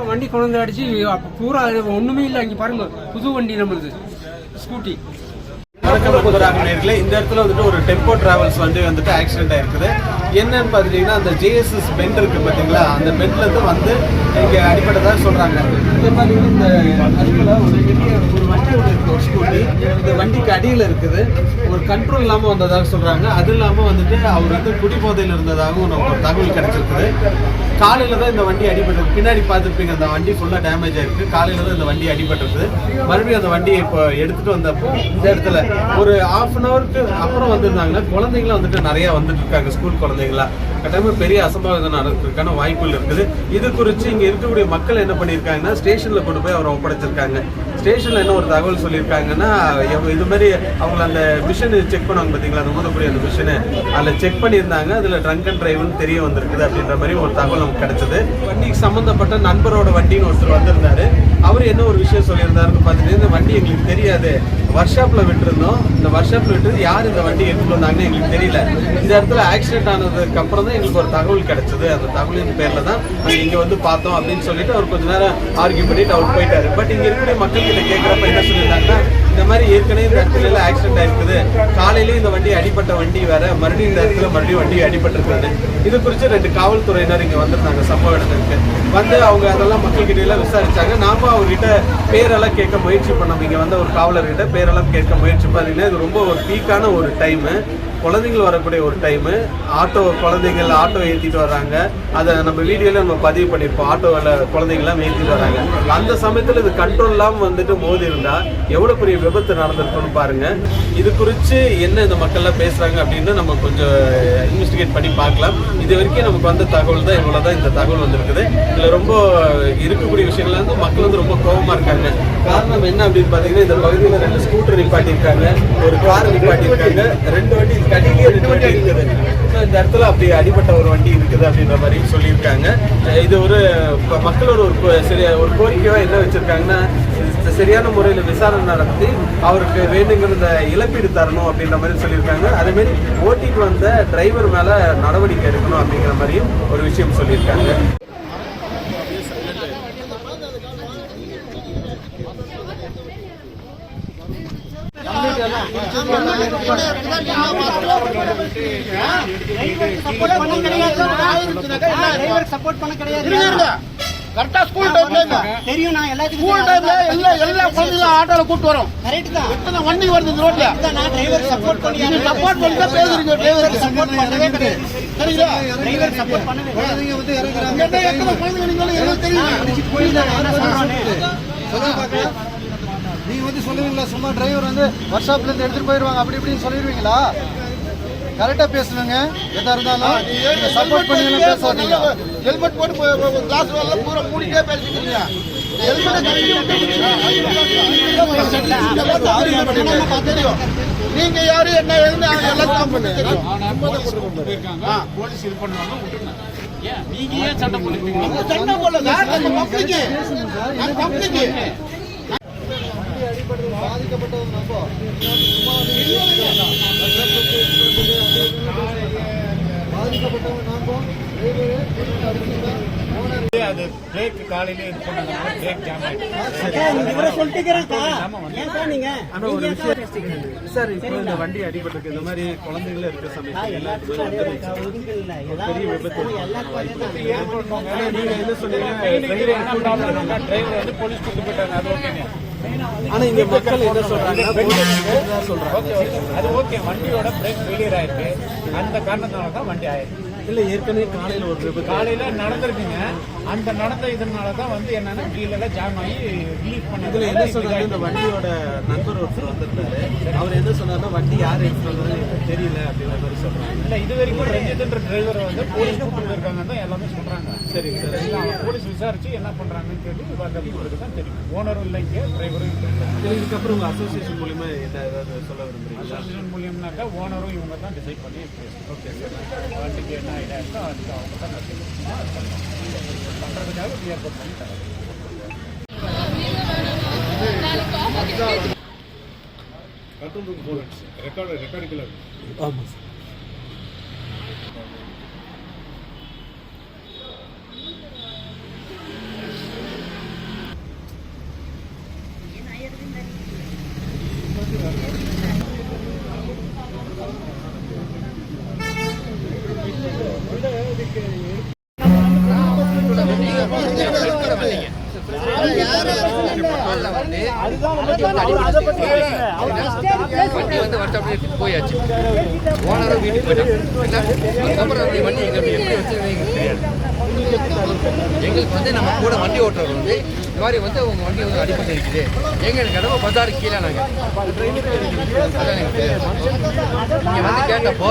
அப்புறம் வண்டி கொண்டு அடிச்சு அப்போ பூரா ஒன்றுமே ஒண்ணுமே இல்லை. அங்கே பாருங்க புது வண்டி நம்மளுது ஸ்கூட்டி நேர்களே. இந்த இடத்துல வந்துட்டு ஒரு டெம்போ டிராவல்ஸ் வண்டி வந்துட்டு ஆக்சிடென்ட் ஆயிருக்குது. என்னன்னு பார்த்தீங்கன்னா அந்த ஜேஎஸ்எஸ் பெண்ட் இருக்கு பார்த்தீங்களா அந்த பெண்ட்ல இருந்து வந்து இங்க அடிப்பட்டதா சொல்றாங்க. இந்த மாதிரி இந்த அருகில் ஒரு பெரிய ஒரு வண்டி ஒன்று ஒரு ஸ்கூட்டி இந்த வண்டிக்கு அடியில் இருக்குது. ஒரு கண்ட்ரோல் இல்லாமல் வந்ததாக சொல்றாங்க. அது இல்லாமல் வந்துட்டு அவர் வந்து குடிபோதையில் இருந்ததாகவும் நமக்கு ஒரு தகவல் கிடைச்சிருக்குது. காலையில் தான் இந்த வண்டி அடிபட்டிருக்கு பின்னாடி பார்த்துருப்பீங்க அந்த வண்டி ஃபுல்லாக டேமேஜ் ஆயிருக்கு. காலையில் தான் இந்த வண்டி அடிபட்டிருக்கு மறுபடியும் அந்த வண்டியை இப்போ எடுத்துட்டு வந்தப்போ இந்த இடத்துல ஒரு ஆஃப் அன் ஹவருக்கு அப்புறம் வந்திருந்தாங்கன்னா குழந்தைங்களாம் வந்துட்டு நிறையா வந்துட்டு இருக்காங்க ஸ்கூல் குழந்தைங்களா. கட்டாயமாக பெரிய அசம்பாவிதம் நடக்கிறதுக்கான வாய்ப்புகள் இருக்குது. இது குறித்து இங்கே இருக்கக்கூடிய மக்கள் என்ன பண்ணியிருக்காங்கன்னா ஸ்டேஷனில் கொண்டு போய் அவரை ஒப்படைச்சிருக்காங்க. ஸ்டேஷனில் என்ன ஒரு தகவல் சொல்லியிருக்காங்கன்னா எவ- இது மாதிரி அவங்கள அந்த மிஷின் செக் பண்ணுவாங்க பார்த்தீங்களா அந்த ஊதக்கூடிய அந்த மிஷினு. அதில் செக் பண்ணியிருந்தாங்க. அதில் ட்ரங்க் அண்ட் டிரைவ்னு தெரிய வந்திருக்குது அப்படின்ற மாதிரி ஒரு தகவல் நமக்கு கிடச்சிது. வண்டிக்கு சம்மந்தப்பட்ட நண்பரோட வண்டின்னு ஒருத்தர் வந்திருந்தாரு. அவர் என்ன ஒரு விஷயம் சொல்லியிருந்தாருன்னு பார்த்துட்டு இந்த வண்டி எங்களுக்கு தெரியாது. ஒர்க் ஷாப்ல விட்டுருந்தோம். இந்த ஒர்க் ஷாப்ல விட்டு யார் இந்த வண்டி எடுத்துட்டு வந்தாங்கன்னு எங்களுக்கு தெரியல. இந்த இடத்துல ஆக்சிடென்ட் ஆனதுக்கு அப்புறம் தான் எங்களுக்கு ஒரு தகவல் கிடைச்சது. அந்த தகவலின் பேரில் தான் நாங்கள் இங்க வந்து பார்த்தோம் அப்படின்னு சொல்லிட்டு அவர் கொஞ்ச நேரம் ஆர்கியூ பண்ணிட்டு அவர் போயிட்டாரு. பட் இங்கே இருக்கக்கூடிய மக்கள் கிட்ட கேட்குறப்ப என்ன சொல்லியிருந்தாங்கன்னா இந்த மாதிரி ஏற்கனவே இந்த இடத்துல எல்லாம் ஆக்சிடென்ட் ஆயிருக்குது. காலையிலேயே இந்த வண்டி அடிப்பட்ட வண்டி வேற மறுபடியும் இந்த இடத்துல மறுபடியும் வண்டி அடிபட்டிருக்காது இது குறித்து ரெண்டு காவல்துறையினர் இங்க வந்திருந்தாங்க சம்பவ இடத்துக்கு. வந்து அவங்க அதெல்லாம் மக்கள் கிட்ட எல்லாம் விசாரிச்சாங்க. நாம அவர்கிட்ட பேரெல்லாம் கேட்க முயற்சி பண்ணோம். இங்க வந்த ஒரு காவலர்கிட்ட பேரெல்லாம் கேட்க முயற்சி பண்ணீங்கன்னா இது ரொம்ப ஒரு பீக்கான ஒரு டைமு குழந்தைகள் வரக்கூடிய ஒரு டைமு ஆட்டோ குழந்தைகள் ஆட்டோ ஏற்றிட்டு வராங்க அதை நம்ம வீடியோவில் நம்ம பதிவு பண்ணியிருப்போம் ஆட்டோவில் குழந்தைங்கள்லாம் ஏற்றிட்டு வராங்க அந்த சமயத்தில் இது கண்ட்ரோல் இல்லாமல் வந்துட்டு மோதி இருந்தால் எவ்வளோ பெரிய விபத்து நடந்திருக்குன்னு பாருங்கள் இது குறித்து என்ன இந்த மக்கள்லாம் பேசுகிறாங்க அப்படின்னு நம்ம கொஞ்சம் இன்வெஸ்டிகேட் பண்ணி பார்க்கலாம். இது வரைக்கும் நமக்கு வந்த தகவல் தான் இவ்வளோ தான் இந்த தகவல் வந்திருக்குது. இதில் ரொம்ப இருக்கக்கூடிய விஷயங்கள்ல வந்து மக்கள் வந்து ரொம்ப கோபமாக இருக்காங்க. காரணம் என்ன அப்படின்னு பார்த்தீங்கன்னா இந்த பகுதியில் ரெண்டு ஸ்கூட்டர் நிப்பாட்டியிருக்காங்க. ஒரு கார் நிப்பாட்டியிருக்காங்க. ரெண்டு வண்டி கடிலேயே ரெண்டு வண்டி இருக்குது இந்த இடத்துல அப்படி அடிபட்ட ஒரு வண்டி இருக்குது அப்படின்ற மாதிரி சொல்லியிருக்காங்க. இது ஒரு மக்களோட ஒரு கோ- ஒரு கோரிக்கையாக என்ன வச்சுருக்காங்கன்னா சரியான முறையில் விசாரணை நடத்தி அவருக்கு வேண்டுங்கிறத இழப்பீடு தரணும் அப்படின்ற மாதிரி சொல்லியிருக்காங்க. அதேமாரி ஓட்டிக்கு ஓட்டிட்டு வந்த டிரைவர் மேலே நடவடிக்கை எடுக்கணும் அப்படிங்கிற மாதிரியும் ஒரு விஷயம் சொல்லியிருக்காங்க. சப்போர்ட் பண்ண கிடையாது கரெக்டா ஸ்கூல் டைம்ல தெரியும் நான் எல்லாத்துக்கும் ஸ்கூல் டைம்ல எல்லா எல்லா குழந்தைகளும் ஆட்டோல கூட்டு வரோம் கரெக்ட் தான் எத்தனை வண்டி வருது இந்த ரோட்ல நான் டிரைவர் சப்போர்ட் பண்ணி சப்போர்ட் பேசுறீங்க டிரைவருக்கு சப்போர்ட் பண்ணவே கிடையாது சரிங்களா டிரைவர் சப்போர்ட் பண்ணவே கிடையாது இங்க எத்தனை குழந்தைங்க நீங்களும் எங்களுக்கு தெரியும் புரியுதா என்ன வந்து சொல்லுவீங்களா? சும்மா டிரைவர் வந்து ஒர்க் ஷாப்ல இருந்து எடுத்துட்டு போயிருவாங்க. அப்படி இப்படின்னு சொல்லிடுவீங்களா? கரெக்டா பேசுவீங்க எதா இருந்தாலும் சப்போர்ட் பண்ணி பேசாதீங்க. ஹெல்மெட் போட்டு கிளாஸ் எல்லாம் பூரா மூடிட்டே பேசிக்கிறீங்க. நீங்க யாரு என்ன எழுந்து எல்லாம் போலீஸ் இது பண்ணுவாங்க நீங்க ஏன் சண்டை போடுறீங்க சண்டை போடல நம்ம பப்ளிக்கு நம்ம பப்ளிக்கு பாதிக்கப்பட்டவங்க நம்ம பாதிக்கப்பட்டவங்க அது பிரேக் காலையில இது பண்ணாங்க பிரேக் ஜாம் ஆயிடுச்சு. ஏன் சார் இப்போ இந்த வண்டி அடிபட்டிருக்கு. இந்த மாதிரி குழந்தைங்களும் இருக்கிற சமயத்தில் எல்லாத்துக்கும் பெரிய விபத்து. ஆனா நீங்க என்ன சொன்னீங்க? டிரைவர் வந்து போலீஸ் கூட்டு போயிட்டாங்க அது ஓகேங்க ஆனா இங்க மக்கள் என்ன சொல்றாங்க. சொல்றாங்க அது ஓகே. வண்டியோட பிரேக் ஃபெயிலியர் ஆயிருக்கு. அந்த காரணத்தினால தான் வண்டி ஆயிருக்கு. இல்ல ஏற்கனவே காலையில ஒரு விபத்து காலையில நடந்திருக்குங்க. அந்த நடந்த இதனால தான் வந்து என்னன்னா கீழே ஜாம் ஆகி ரிலீஃப் இதுல என்ன சொல்றாங்க இந்த வண்டியோட நண்பர் ஒருத்தர் வந்திருந்தாரு. அவர் என்ன சொன்னாருன்னா வண்டி யார் எடுத்துட்டு தெரியல அப்படிங்கிற மாதிரி சொல்றாங்க. இல்ல இது வரைக்கும் ரஞ்சித்ன்ற டிரைவர் வந்து போலீஸ் கூட்டு போயிருக்காங்க தான் எல்லாமே சொல்றாங்க. சரி சார். போலீஸ் விசாரிச்சு என்ன பண்றாங்கன்னு கேட்டு வந்தது இவருக்கு தான் தெரியும். ஓனரும் இல்லைங்க டிரைவரும் இல்லை இதுக்கப்புறம் உங்க அசோசியேஷன் மூலியமா என்ன ஏதாவது சொல்ல விரும்புறீங்களா? அசோசியேஷன் மூலியம்னாக்கா ஓனரும் இவங்க தான் டிசைட் பண்ணி ஓகே சார் வண்டிக்கு என்ன ஐடியா இருக்கோ அதுக்கு அவங்க பண்ணுறதுக்காக பண்ணி ரெக்கார்டு ரெக்கார்டு ஆமாம் சார் வண்டி வந்து வருஷம் போயாச்சு. ஓனரும் வீட்டுக்கு போயிட்டான் அதுக்கப்புறம் அந்த வண்டி எங்களுக்கு எப்படி வச்சிருக்கீங்க எங்களுக்கு தெரியாது எங்களுக்கு வந்து நம்ம கூட வண்டி ஓட்டுறவர் வந்து இந்த மாதிரி வந்து உங்கள் வண்டி வந்து அடிப்பட்டு இருக்குது. எங்களுக்கு கடமை பஜாரு கீழே நாங்கள் அதான் இங்கே வந்து கேட்டப்போ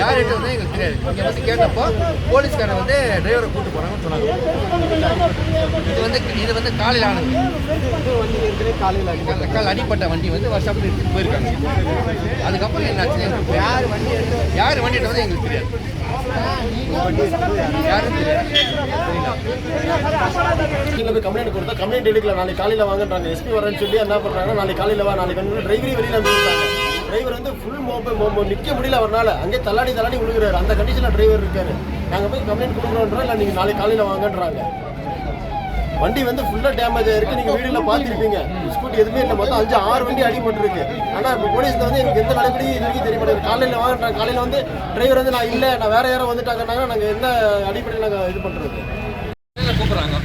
யார்கிட்ட வந்து எங்களுக்கு தெரியாது. இங்கே வந்து கேட்டப்போ போலீஸ்காரன் வந்து டிரைவரை கூப்பிட்டு போனாங்கன்னு சொன்னாங்க. இது வந்து இது வந்து காலையில் ஆனது. காலையில் கால் அடிப்பட்ட வண்டி வந்து வருஷம் எடுத்துட்டு போயிருக்காங்க. அதுக்கப்புறம் என்னாச்சு யார் வண்டி யார் வண்டி எடுத்தது எங்களுக்கு தெரியாது. யாரும் கம்ப்ளைண்ட் கொடுத்தா கம்ப்ளைண்ட் எடுக்கல. நாளைக்கு காலையில் வாங்கன்றாங்க. எஸ்பி வரேன்னு சொல்லி என்ன பண்ணுறாங்க நாளைக்கு காலையில் வா நாளைக்கு வந்து டிரைவரே வெளியில் வந்துருக்காங்க டிரைவர் வந்து ஃபுல் மோப்ப நிற்க முடியல அவரால் அங்கே தள்ளாடி தள்ளாடி விழுகிறாரு. அந்த கண்டிஷனில் டிரைவர் இருக்காரு. நாங்கள் போய் கம்ப்ளைண்ட் கொடுக்குறோன்றோம் இல்லை நீங்கள் நாளைக்கு காலையில் வாங்கன்றாங்க. வண்டி வந்து ஃபுல்லாக டேமேஜ் ஆயிருக்கு. நீங்கள் வீடியோவில் பார்த்துருப்பீங்க. ஸ்கூட்டி எதுவுமே இல்லை. மொத்தம் அஞ்சு ஆறு வண்டி அடிபட்டிருக்கு. ஆனால் இப்போ போலீஸில் வந்து எனக்கு எந்த நடவடிக்கையும் இது வரைக்கும் தெரிய மாட்டேங்குது காலையில் வாங்கிட்டாங்க காலையில் வந்து டிரைவர் வந்து நான் இல்லை நான் வேற யாரும் வந்துட்டாங்கன்னா நாங்கள் என்ன அடிப்படையில் நாங்கள் இது பண்ணுறது கூப்பிடுறாங்க?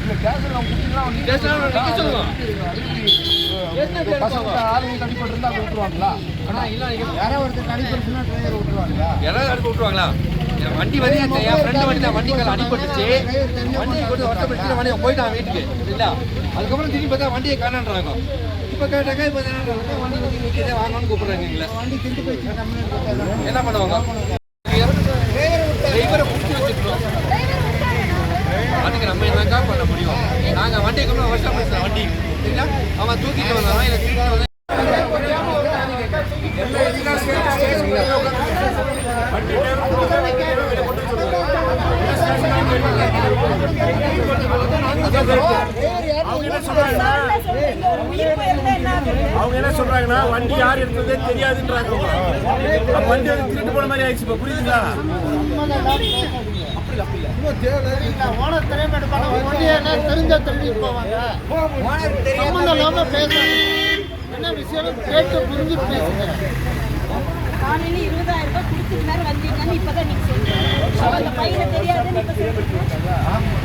யாராவது விட்டுருவாங்களா? வண்டி வந்து என் ஃப்ரெண்டு வண்டி தான் வண்டி கால அடிபட்டுச்சு. வண்டியை கொண்டு வருத்தப்பட்டு வண்டியை போயிட்டான் வீட்டுக்கு இல்ல அதுக்கப்புறம் திரும்பி பார்த்தா வண்டியை காணான்றாங்க. இப்போ கேட்டாக்கா இப்போ என்ன வண்டி நிற்கிறதே வாங்கணும்னு கூப்பிடுறாங்க எங்களை. என்ன பண்ணுவாங்க? டிரைவரை பிடிச்சி வச்சுருக்கோம் அதுக்கு நம்ம என்னக்கா பண்ண முடியும்? நாங்கள் வண்டியை கொண்டு வருஷம் வண்டி. சரிங்களா? அவன் தூக்கிட்டு வந்தான் இல்லை தூக்கிட்டு வந்தான் அவங்க என்ன சொல்றாங்கன்னா வண்டி யார் எடுத்ததே தெரியாதுன்றாங்க. வண்டி வந்து திருட்டு போன மாதிரி ஆயிடுச்சு இப்ப புரியுதுங்களா போவாங்க சம்மந்தம் இல்லாம பேசுறாங்க என்ன விஷயம் கேட்டு புரிஞ்சு பேசுங்க இருபதாயிரம் ரூபாய் கொடுத்துட்டு வந்தீங்கன்னு இப்பதான் நீங்க சொல்றீங்க அந்த பையனை தெரியாதுன்னு சொல்றீங்க